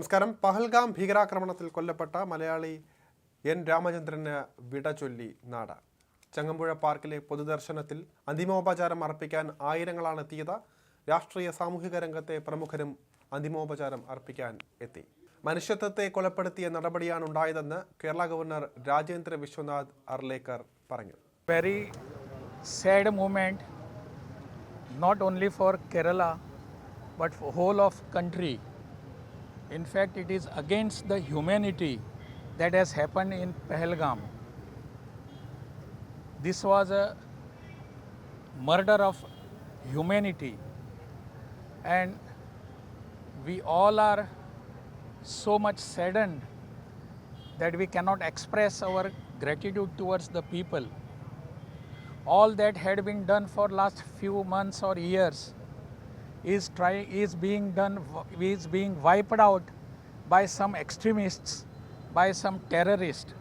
നമസ്കാരം. പഹൽഗാം ഭീകരാക്രമണത്തിൽ കൊല്ലപ്പെട്ട മലയാളി എൻ രാമചന്ദ്രന് വിട ചൊല്ലി നാട്. ചങ്ങമ്പുഴ പാർക്കിലെ പൊതുദർശനത്തിൽ അന്തിമോപചാരം അർപ്പിക്കാൻ ആയിരങ്ങളാണ് എത്തിയത്. രാഷ്ട്രീയ സാമൂഹിക രംഗത്തെ പ്രമുഖരും അന്തിമോപചാരം അർപ്പിക്കാൻ എത്തി. മനുഷ്യത്വത്തെ കൊലപ്പെടുത്തിയ നടപടിയാണ് ഉണ്ടായതെന്ന് കേരള ഗവർണർ രാജേന്ദ്ര വിശ്വനാഥ് അർലേക്കർ പറഞ്ഞു. Very sad moment not only for Kerala but whole of country in fact it is against the humanity that has happened in pahalgam. This was a murder of humanity. And we all are so much saddened that we cannot express our gratitude towards the people. All that had been done for last few months or years is try is being done is being wiped out by some extremists by some terrorists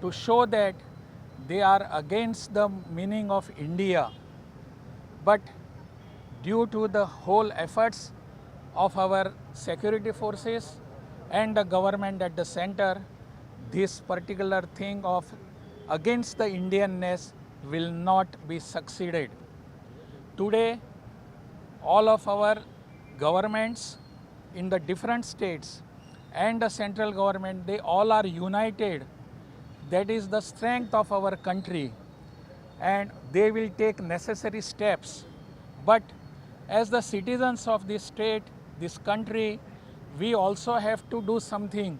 to show that they are against the meaning of india. But due to the whole efforts of our security forces and the government at the center this particular thing of against the indianness will not be succeeded. Today all of our governments in the different states and the central government they all are united. That is the strength of our country. And they will take necessary steps. But as the citizens of this state this country we also have to do something.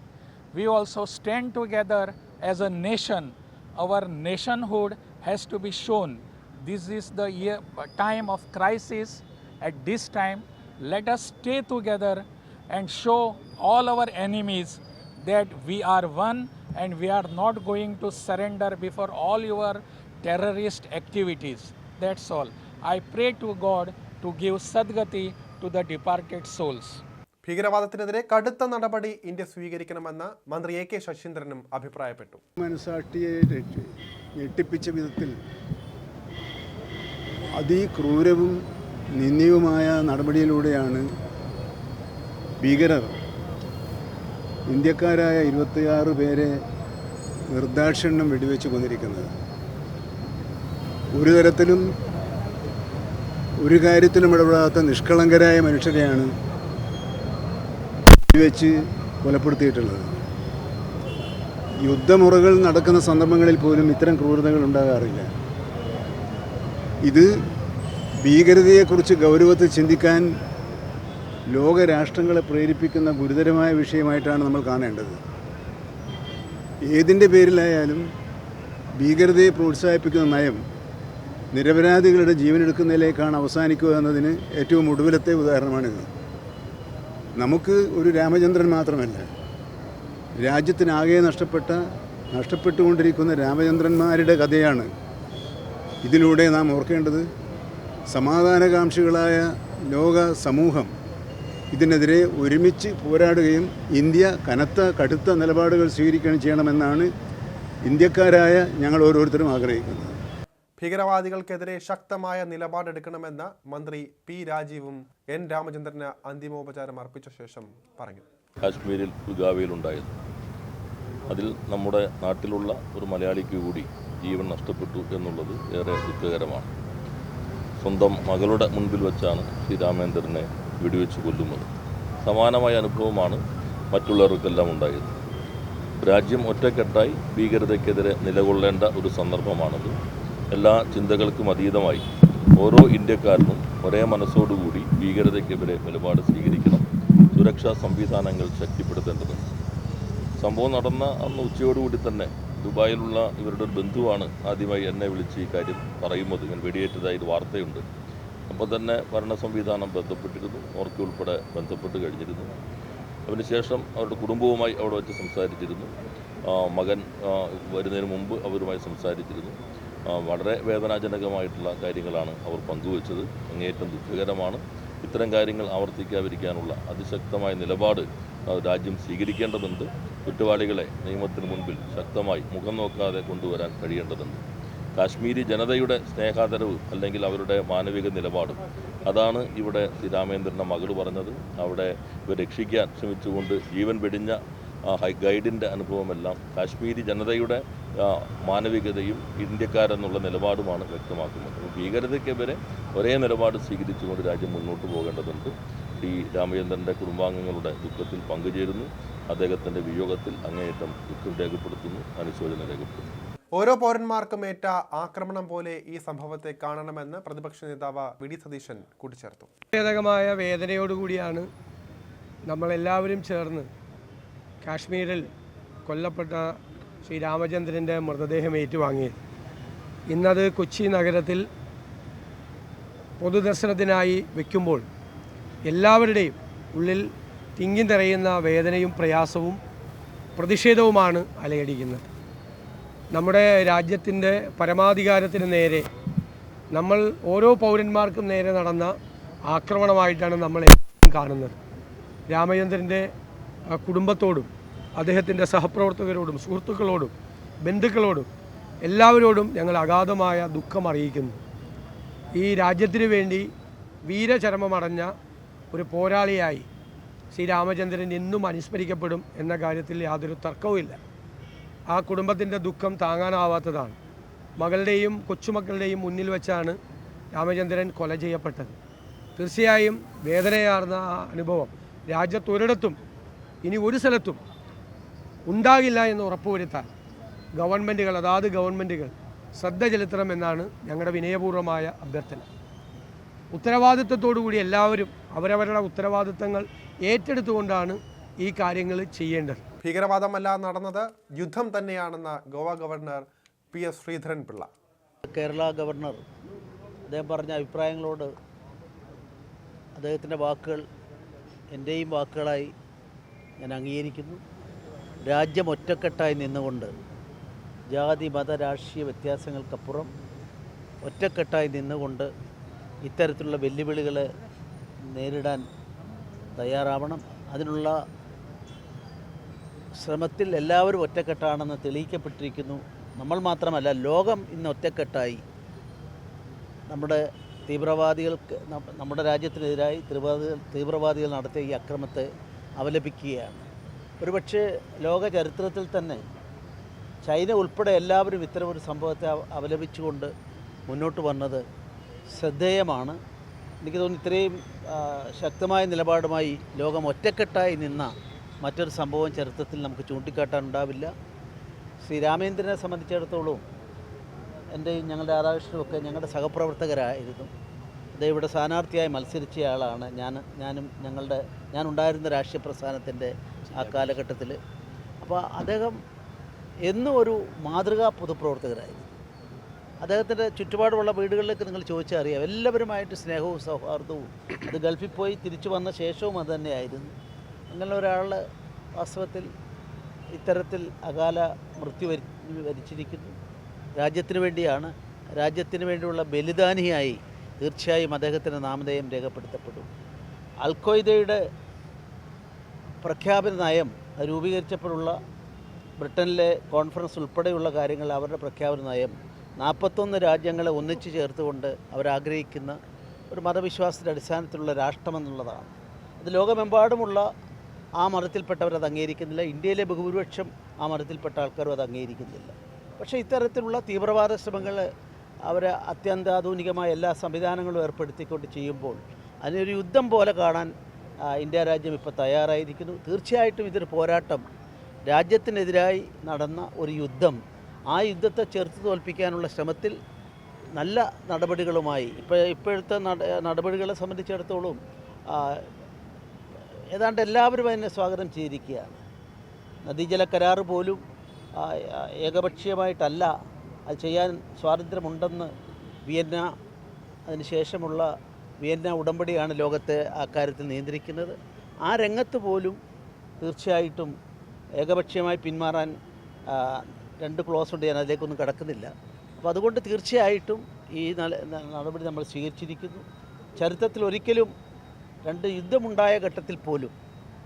We also stand together as a nation. Our nationhood has to be shown. This is the year, time of crisis at this time let us stay together and show all our enemies that we are one and we are not going to surrender before all your terrorist activities that's all i pray to god to give sadgati to the departed souls ഭീകരവാദത്തിനെതിരെ കടുത്ത നടപടി India സ്വീകരിക്കണമെന്ന് മന്ത്രി A K ശശീന്ദ്രനും അഭിപ്രായപ്പെട്ടു മനസാക്ഷിയെ ഞെട്ടിപ്പിച്ച വിധത്തിൽ അതിക്രൂരവും നിന്ദ്യവുമായ നടപടിയിലൂടെയാണ് ഭീകരർ ഇന്ത്യക്കാരായ ഇരുപത്തിയാറ് പേരെ നിർദാക്ഷിണ്യം വെടിവെച്ച് കൊന്നിരിക്കുന്നത്. ഒരു തരത്തിലും ഒരു കാര്യത്തിലും ഇടപെടാത്ത നിഷ്കളങ്കരായ മനുഷ്യരെയാണ് വെച്ച് കൊലപ്പെടുത്തിയിട്ടുള്ളത്. യുദ്ധമുറകൾ നടക്കുന്ന സന്ദർഭങ്ങളിൽ പോലും ഇത്തരം ക്രൂരതകൾ ഉണ്ടാകാറില്ല. ഇത് ഭീകരതയെക്കുറിച്ച് ഗൗരവത്തിൽ ചിന്തിക്കാൻ ലോകരാഷ്ട്രങ്ങളെ പ്രേരിപ്പിക്കുന്ന ഗുരുതരമായ വിഷയമായിട്ടാണ് നമ്മൾ കാണേണ്ടത്. ഏതിന്റെ പേരിലായാലും ഭീകരതയെ പ്രോത്സാഹിപ്പിക്കുന്ന നയം നിരപരാധികളുടെ ജീവനെടുക്കുന്നതിലേക്കാണ് അവസാനിക്കുക എന്നതിന് ഏറ്റവും ഒടുവിലത്തെ ഉദാഹരണമാണിത്. നമുക്ക് ഒരു രാമചന്ദ്രൻ മാത്രമല്ല രാജ്യത്തിനാകെ നഷ്ടപ്പെട്ട നഷ്ടപ്പെട്ടുകൊണ്ടിരിക്കുന്ന രാമചന്ദ്രന്മാരുടെ കഥയാണ് ഇതിലൂടെ നാം ഓർക്കേണ്ടത്. സമാധാനകാംക്ഷികളായ ലോക സമൂഹം ഇതിനെതിരെ ഒരുമിച്ച് പോരാടുകയും ഇന്ത്യ കനത്ത കടുത്ത നിലപാടുകൾ സ്വീകരിക്കുകയും ചെയ്യണമെന്നാണ് ഇന്ത്യക്കാരായ ഞങ്ങൾ ഓരോരുത്തരും ആഗ്രഹിക്കുന്നത്. ഭീകരവാദികൾക്കെതിരെ ശക്തമായ നിലപാടെടുക്കണമെന്ന് മന്ത്രി പി രാജീവും എൻ രാമചന്ദ്രന് അന്തിമോപചാരം അർപ്പിച്ച ശേഷം പറഞ്ഞു. കാശ്മീരിൽ ഗാവയിലുണ്ടായത് അതിൽ നമ്മുടെ നാട്ടിലുള്ള ഒരു മലയാളിക്ക് കൂടി ജീവൻ നഷ്ടപ്പെട്ടു എന്നുള്ളത് ഏറെ ദുഃഖകരമാണ്. സ്വന്തം മകളുടെ മുൻപിൽ വെച്ചാണ് ശ്രീരാമേന്ദ്രനെ വെടിവെച്ച് കൊല്ലുന്നത്. സമാനമായ അനുഭവമാണ് മറ്റുള്ളവർക്കെല്ലാം ഉണ്ടായത്. രാജ്യം ഒറ്റക്കെട്ടായി ഭീകരതയ്ക്കെതിരെ നിലകൊള്ളേണ്ട ഒരു സന്ദർഭമാണത്. എല്ലാ ചിന്തകൾക്കും അതീതമായി ഓരോ ഇന്ത്യക്കാരനും ഒരേ മനസ്സോടുകൂടി ഭീകരതയ്ക്കെതിരെ നിലപാട് സ്വീകരിക്കണം. സുരക്ഷാ സംവിധാനങ്ങൾ ശക്തിപ്പെടുത്തേണ്ടതുണ്ട്. സംഭവം നടന്ന അന്ന് ഉച്ചയോടുകൂടി തന്നെ ദുബായിലുള്ള ഇവരുടെ ഒരു ബന്ധുവാണ് ആദ്യമായി എന്നെ വിളിച്ച് ഈ കാര്യം പറയുന്നത്. ഇങ്ങനെ വെടിയേറ്റതായി ഇത് വാർത്തയുണ്ട്. അപ്പോൾ തന്നെ ഭരണ സംവിധാനം ബന്ധപ്പെട്ടിരുന്നു. ഓർക്കി ഉൾപ്പെടെ ബന്ധപ്പെട്ട് കഴിഞ്ഞിരുന്നു. അതിനുശേഷം അവരുടെ കുടുംബവുമായി അവിടെ വെച്ച് സംസാരിച്ചിരുന്നു. മകൻ വരുന്നതിന് മുമ്പ് അവരുമായി സംസാരിച്ചിരുന്നു. വളരെ വേദനാജനകമായിട്ടുള്ള കാര്യങ്ങളാണ് അവർ പങ്കുവച്ചത്. അങ്ങേയറ്റം ദുഃഖകരമാണ്. ഇത്തരം കാര്യങ്ങൾ ആവർത്തിക്കാതിരിക്കാനുള്ള അതിശക്തമായ നിലപാട് രാജ്യം സ്വീകരിക്കേണ്ടതുണ്ട്. കുറ്റവാളികളെ നിയമത്തിന് മുൻപിൽ ശക്തമായി മുഖം നോക്കാതെ കൊണ്ടുവരാൻ കഴിയേണ്ടതുണ്ട്. കാശ്മീരി ജനതയുടെ സ്നേഹാദരവ് അല്ലെങ്കിൽ അവരുടെ മാനവിക നിലപാടും. അതാണ് ഇവിടെ ശ്രീരാമേന്ദ്രന്റെ മകൾ പറഞ്ഞത്. അവിടെ ഇവർ രക്ഷിക്കാൻ ശ്രമിച്ചുകൊണ്ട് ജീവൻ വെടിഞ്ഞ ഹൈ ഗൈഡിന്റെ അനുഭവമെല്ലാം കാശ്മീരി ജനതയുടെ മാനവികതയും ഇന്ത്യക്കാരെന്നുള്ള നിലപാടുമാണ് വ്യക്തമാക്കുന്നത്. ഭീകരതയ്ക്കെതിരെ ഒരേ നിലപാട് സ്വീകരിച്ചുകൊണ്ട് രാജ്യം മുന്നോട്ട് പോകേണ്ടതുണ്ട്. ഡി രാമചന്ദ്രന്റെ കുടുംബാംഗങ്ങളുടെ ദുഃഖത്തിൽ പങ്കുചേരുന്നു. അദ്ദേഹത്തിന്റെ വിയോഗത്തിൽ അങ്ങേയറ്റം ദുഃഖം രേഖപ്പെടുത്തുന്നു അനുശോചനം രേഖപ്പെടുത്തുന്നു. ഓരോ പൗരന്മാർക്കും ഏറ്റ ആക്രമണം പോലെ ഈ സംഭവത്തെ കാണണമെന്ന് പ്രതിപക്ഷ നേതാവ് വി. ഡി. സതീശൻ കൂട്ടിച്ചേർത്തു. ഭേദകമായ വേദനയോടുകൂടിയാണ് നമ്മളെല്ലാവരും ചേർന്ന് കാശ്മീരിൽ കൊല്ലപ്പെട്ട ശ്രീ രാമചന്ദ്രന്റെ മൃതദേഹം ഏറ്റുവാങ്ങിയത്. ഇന്നത് കൊച്ചി നഗരത്തിൽ പൊതുദർശനത്തിനായി വയ്ക്കുമ്പോൾ എല്ലാവരുടെയും ഉള്ളിൽ തിങ്ങി നിറയുന്ന വേദനയും പ്രയാസവും പ്രതിഷേധവുമാണ് അലയടിക്കുന്നത്. നമ്മുടെ രാജ്യത്തിന്റെ പരമാധികാരത്തിന് നേരെ നമ്മൾ ഓരോ പൗരന്മാർക്കും നേരെ നടന്ന ആക്രമണമായിട്ടാണ് നമ്മൾ കാണുന്നത്. രാമചന്ദ്രന്റെ കുടുംബത്തോടും അദ്ദേഹത്തിന്റെ സഹപ്രവർത്തകരോടും സുഹൃത്തുക്കളോടും ബന്ധുക്കളോടും എല്ലാവരോടും ഞങ്ങൾ അഗാധമായ ദുഃഖം അറിയിക്കുന്നു. ഈ രാജ്യത്തിന് വേണ്ടി വീരചരമമടഞ്ഞ ഒരു പോരാളിയായി ശ്രീ രാമചന്ദ്രൻ എന്നും അനുസ്മരിക്കപ്പെടും എന്ന കാര്യത്തിൽ യാതൊരു തർക്കവുമില്ല ആ കുടുംബത്തിന്റെ ദുഃഖം താങ്ങാനാവാത്തതാണ്. മകളുടെയും കൊച്ചുമക്കളുടെയും മുന്നിൽ വെച്ചാണ് രാമചന്ദ്രൻ കൊല ചെയ്യപ്പെട്ടത്. തീർച്ചയായും വേദനയാർന്ന ആ അനുഭവം രാജ്യത്തൊരിടത്തും ഇനി ഒരു സ്ഥലത്തും ഉണ്ടാകില്ല എന്ന് ഉറപ്പുവരുത്താൻ ഗവൺമെന്റുകൾ അതാത് ഗവൺമെന്റുകൾ ശ്രദ്ധ ചെലുത്തണമെന്നാണ് ഞങ്ങളുടെ വിനയപൂർവമായ അഭ്യർത്ഥന. ഉത്തരവാദിത്തത്തോടുകൂടി എല്ലാവരും അവരവരുടെ ഉത്തരവാദിത്തങ്ങൾ ഏറ്റെടുത്തുകൊണ്ടാണ് ഈ കാര്യങ്ങൾ ചെയ്യേണ്ടത്. ഭീകരവാദമല്ല നടന്നത് യുദ്ധം തന്നെയാണെന്ന് Goa governor P S Sreedharan Pillai Kerala governor അദ്ദേഹം പറഞ്ഞ അഭിപ്രായങ്ങളോട് അദ്ദേഹത്തിന്റെ വാക്കുകൾ എന്റെയും വാക്കുകളായി ഞാൻ അംഗീകരിക്കുന്നു. രാജ്യം ഒറ്റക്കെട്ടായി നിന്നുകൊണ്ട് ജാതി മത രാഷ്ട്രീയ വ്യത്യാസങ്ങൾക്കപ്പുറം ഒറ്റക്കെട്ടായി നിന്നുകൊണ്ട് ഇത്തരത്തിലുള്ള വെല്ലുവിളികൾ നേരിടാൻ തയ്യാറാവണം. അതിനുള്ള ശ്രമത്തിൽ എല്ലാവരും ഒറ്റക്കെട്ടാണെന്ന് തെളിയിക്കപ്പെട്ടിരിക്കുന്നു. നമ്മൾ മാത്രമല്ല ലോകം ഇന്ന് ഒറ്റക്കെട്ടായി. നമ്മുടെ തീവ്രവാദികൾക്ക് നമ്മുടെ രാജ്യത്തിനെതിരായി തീവ്രവാദികൾ തീവ്രവാദികൾ നടത്തിയ ഈ അക്രമത്തെ അപലപിക്കുകയാണ് ഒരുപക്ഷെ ലോക ചരിത്രത്തിൽ തന്നെ ചൈന ഉൾപ്പെടെ എല്ലാവരും ഇത്തരമൊരു സംഭവത്തെ അപലപിച്ചുകൊണ്ട് മുന്നോട്ട് വന്നത് ശ്രദ്ധേയമാണ്. എനിക്ക് തോന്നുന്നു ഇത്രയും ശക്തമായ നിലപാടുമായി ലോകം ഒറ്റക്കെട്ടായി നിന്ന മറ്റൊരു സംഭവം ചരിത്രത്തിൽ നമുക്ക് ചൂണ്ടിക്കാട്ടാനുണ്ടാവില്ല. ശ്രീ രാമേന്ദ്രനെ സംബന്ധിച്ചിടത്തോളം എന്റെയും ഞങ്ങളുടെ രാധാകൃഷ്ണനും ഞങ്ങളുടെ സഹപ്രവർത്തകരായിരുന്നു. അദ്ദേഹം ഇവിടെ സ്ഥാനാർത്ഥിയായി മത്സരിച്ചയാളാണ് ഞാൻ ഞാനും ഞങ്ങളുടെ ഞാനുണ്ടായിരുന്ന രാഷ്ട്രീയ പ്രസ്ഥാനത്തിന്റെ ആ കാലഘട്ടത്തിൽ. അപ്പോൾ അദ്ദേഹം എന്നും ഒരു മാതൃകാ പൊതുപ്രവർത്തകരായിരുന്നു. അദ്ദേഹത്തിന്റെ ചുറ്റുപാടുമുള്ള വീടുകളിലേക്ക് നിങ്ങൾ ചോദിച്ചാൽ അറിയാം എല്ലാവരുമായിട്ട് സ്നേഹവും സൗഹാർദ്ദവും. അത് ഗൾഫിൽ പോയി തിരിച്ചു വന്ന ശേഷവും അത് തന്നെയായിരുന്നു. അങ്ങനെ ഒരാൾ വാസ്തവത്തിൽ ഇത്തരത്തിൽ അകാല മൃത്യു വരി വരിച്ചിരിക്കുന്നു. രാജ്യത്തിന് വേണ്ടിയാണ് രാജ്യത്തിന് വേണ്ടിയുള്ള ബലിദാനിയായി തീർച്ചയായും അദ്ദേഹത്തിന്റെ നാമധേയം രേഖപ്പെടുത്തപ്പെടും. അൽഖയ്ദയുടെ പ്രഖ്യാപന നയം രൂപീകരിച്ചപ്പോഴുള്ള ബ്രിട്ടനിലെ കോൺഫറൻസ് ഉൾപ്പെടെയുള്ള കാര്യങ്ങൾ അവരുടെ പ്രഖ്യാപന നയം നാൽപ്പത്തൊന്ന് രാജ്യങ്ങളെ ഒന്നിച്ചു ചേർത്തുകൊണ്ട് അവരാഗ്രഹിക്കുന്ന ഒരു മതവിശ്വാസത്തിന്റെ അടിസ്ഥാനത്തിലുള്ള രാഷ്ട്രമെന്നുള്ളതാണ്. അത് ലോകമെമ്പാടുമുള്ള ആ മതത്തിൽപ്പെട്ടവർ അത് അംഗീകരിക്കുന്നില്ല. ഇന്ത്യയിലെ ബഹുഭൂരിപക്ഷം ആ മതത്തിൽപ്പെട്ട ആൾക്കാരും അത് അംഗീകരിക്കുന്നില്ല. പക്ഷേ ഇത്തരത്തിലുള്ള തീവ്രവാദ ശ്രമങ്ങൾ അവർ അത്യന്താധുനികമായ എല്ലാ സംവിധാനങ്ങളും ഏർപ്പെടുത്തിക്കൊണ്ട് ചെയ്യുമ്പോൾ അതിനൊരു യുദ്ധം പോലെ കാണാൻ ഇന്ത്യ രാജ്യം ഇപ്പോൾ തയ്യാറായിരിക്കുന്നു. തീർച്ചയായിട്ടും ഇതൊരു പോരാട്ടം. രാജ്യത്തിനെതിരായി നടന്ന ഒരു യുദ്ധം ആ യുദ്ധത്തെ ചെറുത്ത് തോൽപ്പിക്കാനുള്ള ശ്രമത്തിൽ നല്ല നടപടികളുമായി ഇപ്പോൾ ഇപ്പോഴത്തെ നട നടപടികളെ സംബന്ധിച്ചിടത്തോളം ഏതാണ്ട് എല്ലാവരും അതിനെ സ്വാഗതം ചെയ്തിരിക്കുകയാണ്. നദീജല കരാർ പോലും ഏകപക്ഷീയമായിട്ടല്ല അത് ചെയ്യാൻ സ്വാതന്ത്ര്യമുണ്ടെന്ന് വിയന്ന അതിനുശേഷമുള്ള വിയന്ന ഉടമ്പടിയാണ് ലോകത്തെ ആ കാര്യത്തിൽ നിയന്ത്രിക്കുന്നത്. ആ രംഗത്ത് പോലും തീർച്ചയായിട്ടും ഏകപക്ഷീയമായി പിന്മാറാൻ രണ്ട് ക്ലോസ് ഉണ്ട് ഞാൻ അതിലേക്കൊന്നും കിടക്കുന്നില്ല. അപ്പോൾ അതുകൊണ്ട് തീർച്ചയായിട്ടും ഈ നടപടി നമ്മൾ സ്വീകരിച്ചിരിക്കുന്നു. ചരിത്രത്തിൽ ഒരിക്കലും രണ്ട് യുദ്ധമുണ്ടായ ഘട്ടത്തിൽ പോലും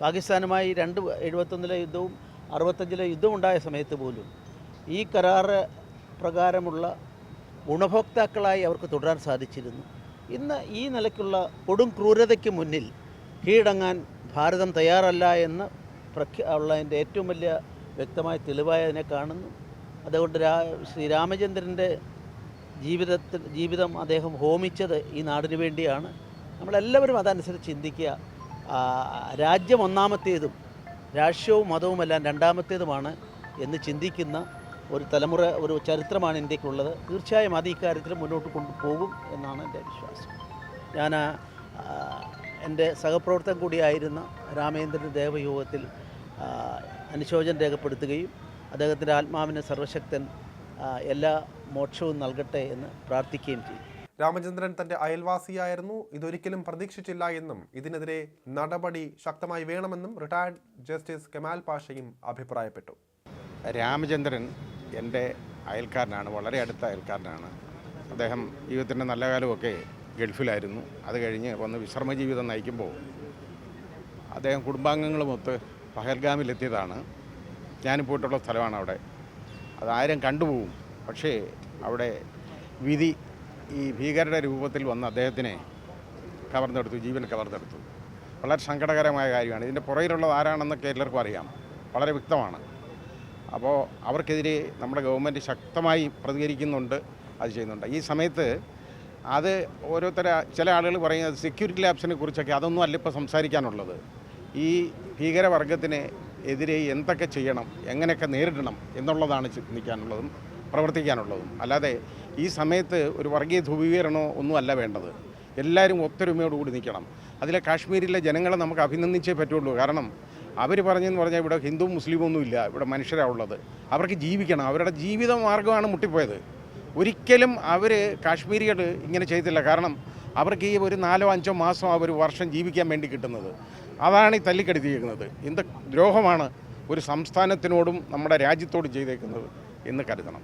പാകിസ്ഥാനുമായി രണ്ട് എഴുപത്തൊന്നിലെ യുദ്ധവും അറുപത്തഞ്ചിലെ യുദ്ധമുണ്ടായ സമയത്ത് പോലും ഈ കരാറ് പ്രകാരമുള്ള ഗുണഭോക്താക്കളായി അവർക്ക് തുടരാൻ സാധിച്ചിരുന്നു. ഇന്ന് ഈ നിലയ്ക്കുള്ള കൊടും ക്രൂരതയ്ക്ക് മുന്നിൽ കീഴടങ്ങാൻ ഭാരതം തയ്യാറല്ല എന്ന് പ്രഖ്യാ ഉള്ളതിന്റെ ഏറ്റവും വലിയ വ്യക്തമായ തെളിവായതിനെ കാണുന്നു. അതുകൊണ്ട് രാ ശ്രീരാമചന്ദ്രന്റെ ജീവിതത്തിൽ ജീവിതം അദ്ദേഹം ഹോമിച്ചത് ഈ നാടിന് വേണ്ടിയാണ്. നമ്മളെല്ലാവരും അതനുസരിച്ച് ചിന്തിക്കുക. രാജ്യം ഒന്നാമത്തേതും രാഷ്ട്രവും മതവുമെല്ലാം രണ്ടാമത്തേതുമാണ് എന്ന് ചിന്തിക്കുന്ന ഒരു തലമുറ ഒരു ചരിത്രമാണ് ഇന്ത്യക്കുള്ളത്. തീർച്ചയായും അത് ഇക്കാര്യത്തിൽ മുന്നോട്ട് കൊണ്ടുപോകും എന്നാണ് എന്റെ വിശ്വാസം. ഞാൻ എന്റെ സഹപ്രവർത്തകൻ കൂടിയായിരുന്ന രാമേന്ദ്രൻ ദേവയോഗത്തിൽ അനുശോചനം രേഖപ്പെടുത്തുകയും അദ്ദേഹത്തിന്റെ ആത്മാവിന് സർവശക്തൻ എല്ലാ മോക്ഷവും നൽകട്ടെ എന്ന് പ്രാർത്ഥിക്കുകയും ചെയ്യും. രാമചന്ദ്രൻ തന്റെ അയൽവാസിയായിരുന്നു. ഇതൊരിക്കലും പ്രതീക്ഷിച്ചില്ല എന്നും ഇതിനെതിരെ നടപടി ശക്തമായി വേണമെന്നും റിട്ടയർഡ് ജസ്റ്റിസ് കെമാൽ പാഷയും അഭിപ്രായപ്പെട്ടു. രാമചന്ദ്രൻ എന്റെ അയൽക്കാരനാണ് വളരെ അടുത്ത അയൽക്കാരനാണ്. അദ്ദേഹം ജീവിതത്തിന്റെ നല്ല കാലമൊക്കെ ഗൾഫിലായിരുന്നു. അത് കഴിഞ്ഞ് വന്ന് വിശ്രമ ജീവിതം നയിക്കുമ്പോൾ അദ്ദേഹം കുടുംബാംഗങ്ങളുമൊത്ത് പഹൽഗാമിലെത്തിയതാണ്. ഞാൻ പോയിട്ടുള്ള സ്ഥലമാണ് അവിടെ. അത് അതാരും കണ്ടുപോകും. പക്ഷേ അവിടെ വിധി ഈ ഭീകരരുടെ രൂപത്തിൽ വന്ന അദ്ദേഹത്തിനെ കവർന്നെടുത്തു ജീവൻ കവർന്നെടുത്തു. വളരെ സങ്കടകരമായ കാര്യമാണ്. ഇതിന്റെ പുറകിലുള്ളത് ആരാണെന്നൊക്കെ എല്ലാവർക്കും അറിയാം. വളരെ വ്യക്തമാണ്. അപ്പോൾ അവർക്കെതിരെ നമ്മുടെ ഗവൺമെന്റ് ശക്തമായി പ്രതികരിക്കുന്നുണ്ട് അത് ചെയ്യുന്നുണ്ട്. ഈ സമയത്ത് അത് ഓരോരുത്തര ചില ആളുകൾ പറയുന്നത് സെക്യൂരിറ്റി ലാബ്സിനെ കുറിച്ചൊക്കെ അതൊന്നും അല്ല ഇപ്പോൾ സംസാരിക്കാനുള്ളത്. ഈ ഭീകരവർഗത്തിന് എതിരെ എന്തൊക്കെ ചെയ്യണം എങ്ങനെയൊക്കെ നേരിടണം എന്നുള്ളതാണ് ചിന്തിക്കാനുള്ളതും പ്രവർത്തിക്കാനുള്ളതും. അല്ലാതെ ഈ സമയത്ത് ഒരു വർഗീയ ധ്രുവീകരണമോ ഒന്നുമല്ല വേണ്ടത്. എല്ലാവരും ഒത്തൊരുമയോടുകൂടി നിൽക്കണം. അതിലെ കാശ്മീരിലെ ജനങ്ങളെ നമുക്ക് അഭിനന്ദിച്ചേ പറ്റുള്ളൂ. കാരണം അവർ പറഞ്ഞെന്ന് പറഞ്ഞാൽ ഇവിടെ ഹിന്ദു മുസ്ലിമും ഒന്നുമില്ല ഇവിടെ മനുഷ്യരാണ് ഉള്ളത്. അവർക്ക് ജീവിക്കണം. അവരുടെ ജീവിത മാർഗമാണ് മുട്ടിപ്പോയത്. ഒരിക്കലും അവർ കാശ്മീരികൾ ഇങ്ങനെ ചെയ്തില്ല. കാരണം അവർക്ക് ഈ ഒരു നാലോ അഞ്ചോ മാസം ആ ഒരു വർഷം ജീവിക്കാൻ വേണ്ടി കിട്ടുന്നത്. അതാണ് ഈ തല്ലിക്കെടുത്തിയിരിക്കുന്നത് എന്ത് ദ്രോഹമാണ് ഒരു സംസ്ഥാനത്തിനോടും നമ്മുടെ രാജ്യത്തോടും ചെയ്തേക്കുന്നത് എന്ന് കരുതണം.